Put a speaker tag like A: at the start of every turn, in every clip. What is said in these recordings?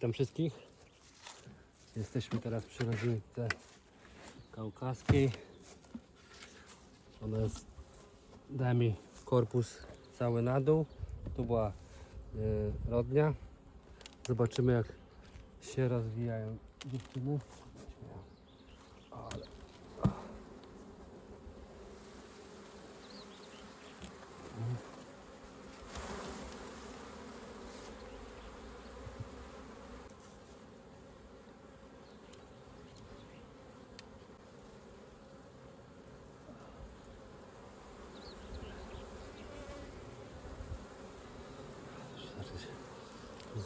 A: Witam wszystkich. Jesteśmy teraz przy rodzinie kaukaskiej. Ona jest, da mi korpus cały na dół. Tu była y, rodnia. Zobaczymy jak się rozwijają dziewczyny. Ale...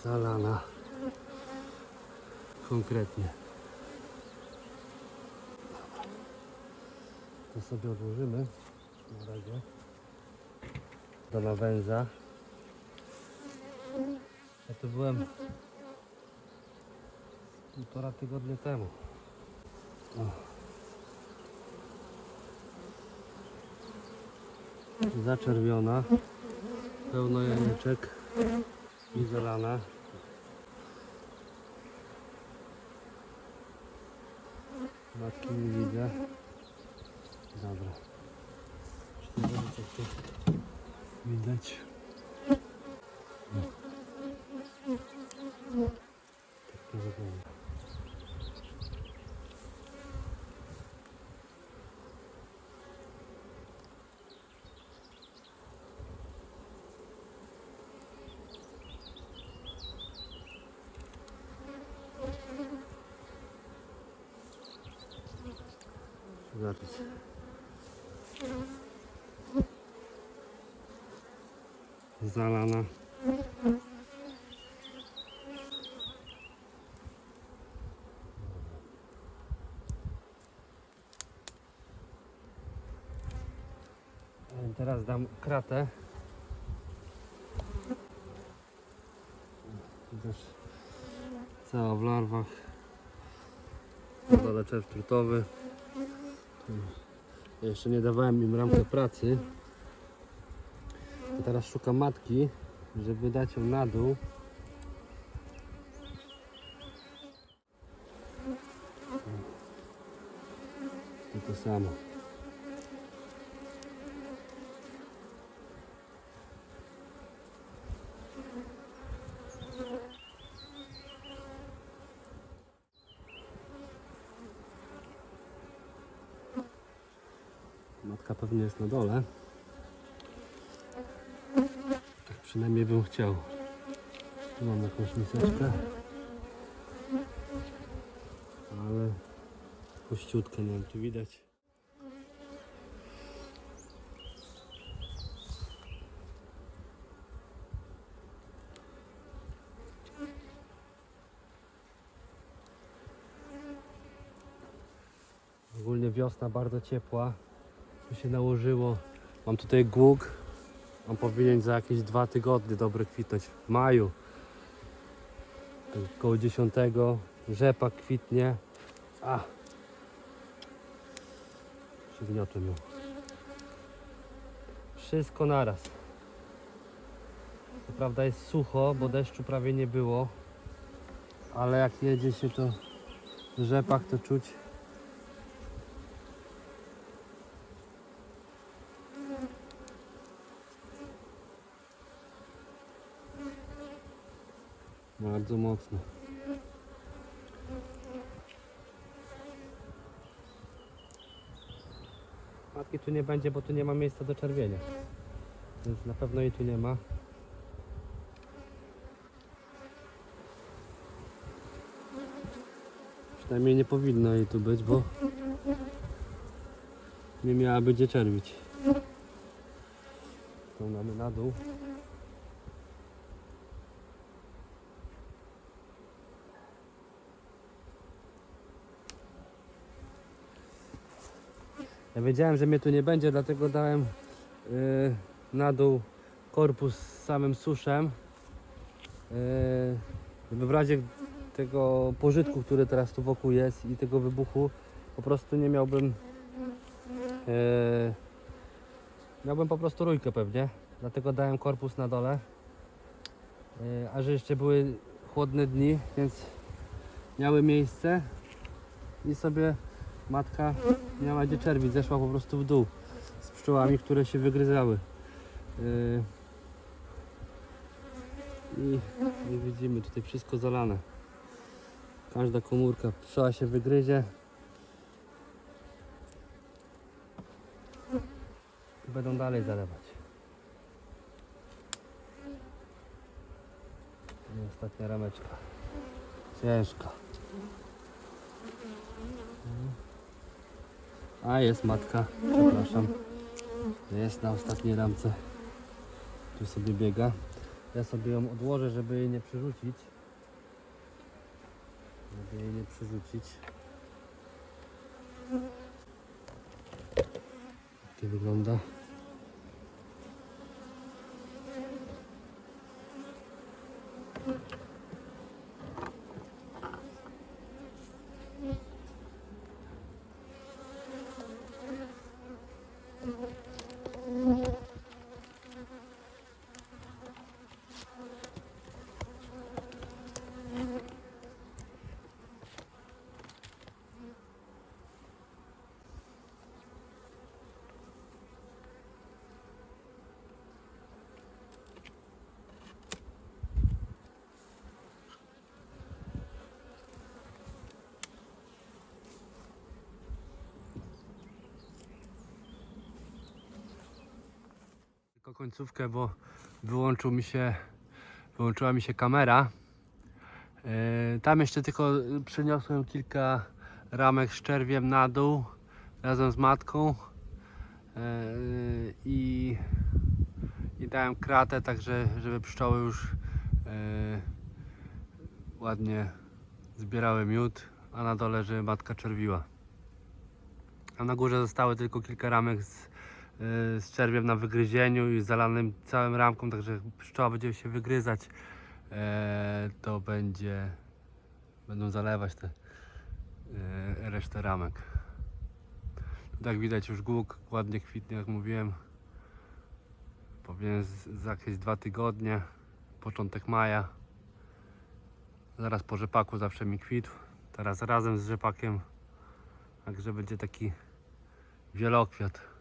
A: Zalana. Konkretnie. To sobie odłożymy na razie. Do nawęza. Ja tu byłem półtora tygodnia temu. O. Zaczerwiona. Pełno jajeczek i zalana. Widzę. Dobra. Czy to będzie coś tu widać? No. Zaraz. Zalana. Teraz dam kratę. Też cała w larwach. Dole czerw trutowy. Ja jeszcze nie dawałem im ramkę pracy. To teraz szukam matki, żeby dać ją na dół. I to samo. Matka pewnie jest na dole. Tak przynajmniej bym chciał. Tu mam jakąś miseczkę. Ale puściutkę nie wiem czy widać. Ogólnie wiosna bardzo ciepła. Się nałożyło. Mam tutaj głuk. On powinien za jakieś dwa tygodnie dobre kwitnąć. W maju. Tak Koło 10. Rzepak kwitnie. A. Przygniotłem ją. Wszystko naraz. Co prawda jest sucho, bo deszczu prawie nie było. Ale jak jedzie się to rzepak, to czuć Bardzo mocno. Matki tu nie będzie, bo tu nie ma miejsca do czerwienia. Więc na pewno jej tu nie ma. Przynajmniej nie powinno jej tu być, bo nie miała będzie czerwić. Mamy na dół. Ja wiedziałem, że mnie tu nie będzie, dlatego dałem yy, na dół korpus z samym suszem. Yy, w razie tego pożytku, który teraz tu wokół jest i tego wybuchu, po prostu nie miałbym. Yy, miałbym po prostu rójkę pewnie. Dlatego dałem korpus na dole. Yy, a że jeszcze były chłodne dni, więc miały miejsce i sobie matka miała gdzie czerwić, zeszła po prostu w dół z pszczołami, które się wygryzały. Yy, I, I widzimy tutaj wszystko zalane. Każda komórka pszczoła się wygryzie. I będą dalej zalewać. I ostatnia rameczka. Ciężka. A jest matka, przepraszam. Jest na ostatniej ramce. Tu sobie biega. Ja sobie ją odłożę, żeby jej nie przerzucić. Żeby jej nie przerzucić. Tak wygląda. Końcówkę, bo wyłączył mi się, wyłączyła mi się kamera. Yy, Tam jeszcze tylko przyniosłem kilka ramek z czerwiem na dół razem z matką Yy, i, i dałem kratę, także żeby pszczoły już yy, ładnie zbierały miód, a na dole, żeby matka czerwiła. A na górze zostały tylko kilka ramek z, z czerwiem na wygryzieniu i zalanym całym ramką, także jak pszczoła będzie się wygryzać, e, to będzie będą zalewać te e, resztę ramek. Tu Jak widać już głuk ładnie kwitnie, jak mówiłem. Powinien za jakieś dwa tygodnie, początek maja. Zaraz po rzepaku zawsze mi kwitł. Teraz razem z rzepakiem. Także będzie taki wielokwiat.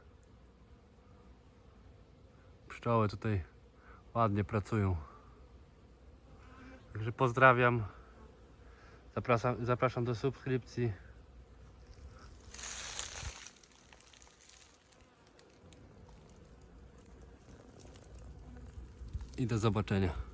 A: Pszczoły tutaj ładnie pracują. Także pozdrawiam. Zapraszam, zapraszam do subskrypcji. I do zobaczenia.